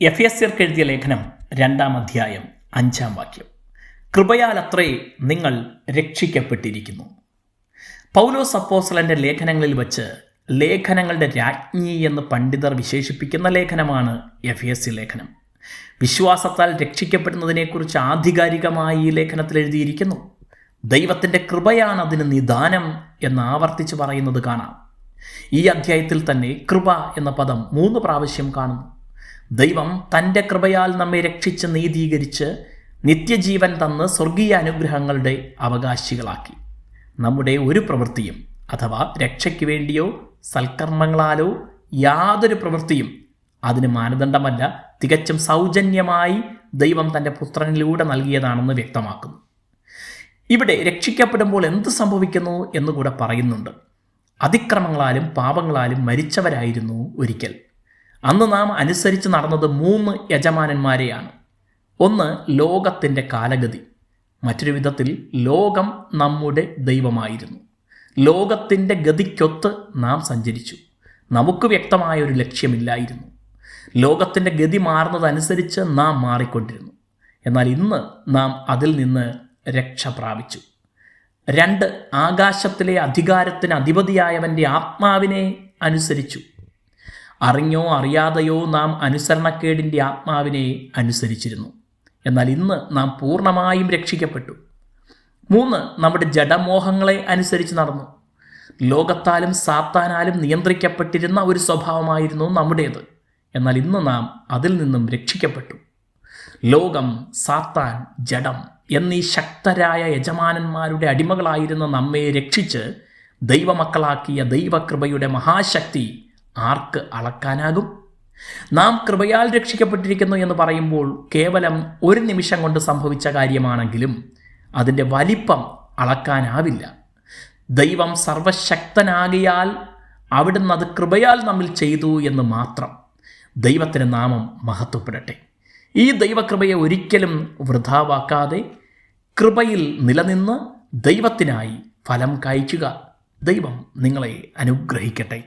F S സിർക്ക് എഴുതിയ ലേഖനം രണ്ടാം അധ്യായം അഞ്ചാം വാക്യം. കൃപയാൽ അത്രേ നിങ്ങൾ രക്ഷിക്കപ്പെട്ടിരിക്കുന്നു. പൗലോസ് അപ്പോസലന്റെ ലേഖനങ്ങളിൽ വച്ച് ലേഖനങ്ങളുടെ രാജ്ഞി എന്ന് പണ്ഡിതർ വിശേഷിപ്പിക്കുന്ന ലേഖനമാണ് എഫ് എസ് സി ലേഖനം. വിശ്വാസത്താൽ രക്ഷിക്കപ്പെടുന്നതിനെക്കുറിച്ച് ആധികാരികമായി ഈ ലേഖനത്തിൽ എഴുതിയിരിക്കുന്നു. ദൈവത്തിന്റെ കൃപയാണ് അതിന് നിദാനം എന്ന് ആവർത്തിച്ച് പറയുന്നത് കാണാം. ഈ അധ്യായത്തിൽ തന്നെ കൃപ എന്ന പദം മൂന്ന് പ്രാവശ്യം കാണുന്നു. ദൈവം തന്റെ കൃപയാൽ നമ്മെ രക്ഷിച്ച് നീതീകരിച്ച് നിത്യജീവൻ തന്ന് സ്വർഗീയ അനുഗ്രഹങ്ങളുടെ അവകാശികളാക്കി. നമ്മുടെ ഒരു പ്രവൃത്തിയും അഥവാ രക്ഷയ്ക്ക് വേണ്ടിയോ സൽക്കർമ്മങ്ങളാലോ യാതൊരു പ്രവൃത്തിയും അതിന് മാനദണ്ഡമല്ല തികച്ചും സൗജന്യമായി ദൈവം തന്റെ പുത്രനിലൂടെ നൽകിയതാണെന്ന് വ്യക്തമാക്കുന്നു. ഇവിടെ രക്ഷിക്കപ്പെടുമ്പോൾ എന്ത് സംഭവിക്കുന്നു എന്നുകൂടെ പറയുന്നുണ്ട്. അതിക്രമങ്ങളാലും പാപങ്ങളാലും മരിച്ചവരായിരുന്നു ഒരിക്കൽ. അന്ന് നാം അനുസരിച്ച് നടന്നത് മൂന്ന് യജമാനന്മാരെയാണ്. ഒന്ന് ലോകത്തിന്റെ കാലഗതി. മറ്റൊരു വിധത്തിൽ ലോകം നമ്മുടെ ദൈവമായിരുന്നു. ലോകത്തിന്റെ ഗതിക്കൊത്ത് നാം സഞ്ചരിച്ചു. നമുക്ക് വ്യക്തമായ ഒരു ലക്ഷ്യമില്ലായിരുന്നു. ലോകത്തിന്റെ ഗതി മാറുന്നതനുസരിച്ച് നാം മാറിക്കൊണ്ടിരുന്നു. എന്നാൽ ഇന്ന് നാം അതിൽ നിന്ന് രക്ഷ പ്രാപിച്ചു. രണ്ട് ആകാശത്തിലെ അധികാരത്തിന് അധിപതിയായവന്റെ ആത്മാവിനെ അനുസരിച്ചു. അറിഞ്ഞോ അറിയാതെയോ നാം അനുസരണക്കേടിന്റെ ആത്മാവിനെ അനുസരിച്ചിരുന്നു. എന്നാൽ ഇന്ന് നാം പൂർണമായും രക്ഷിക്കപ്പെട്ടു. മൂന്ന് നമ്മുടെ ജഡമോഹങ്ങളെ അനുസരിച്ച് നടന്നു. ലോകത്താലും സാത്താനാലും നിയന്ത്രിക്കപ്പെട്ടിരുന്ന ഒരു സ്വഭാവമായിരുന്നു നമ്മുടേത്. എന്നാൽ ഇന്ന് നാം അതിൽ നിന്നും രക്ഷിക്കപ്പെട്ടു. ലോകം സാത്താൻ ജഡം എന്നീ ശക്തരായ യജമാനന്മാരുടെ അടിമകളായിരുന്ന നമ്മെ രക്ഷിച്ച് ദൈവമക്കളാക്കിയ ദൈവകൃപയുടെ മഹാശക്തി ആർക്ക് അളക്കാനാകും? നാം കൃപയാൽ രക്ഷിക്കപ്പെട്ടിരിക്കുന്നു എന്ന് പറയുമ്പോൾ കേവലം ഒരു നിമിഷം കൊണ്ട് സംഭവിച്ച കാര്യമാണെങ്കിലും അതിന്റെ വലിപ്പം അളക്കാനാവില്ല. ദൈവം സർവശക്തനാകിയാൽ അവിടുന്ന് അത് കൃപയാൽ നമ്മിൽ ചെയ്തു എന്ന് മാത്രം ദൈവത്തിന് നാമം മഹത്വപ്പെടട്ടെ. ഈ ദൈവകൃപയെ ഒരിക്കലും വൃഥാവാക്കാതെ കൃപയിൽ നിലനിന്ന് ദൈവത്തിനായി ഫലം കായ്ക്കുക ദൈവം നിങ്ങളെ അനുഗ്രഹിക്കട്ടെ.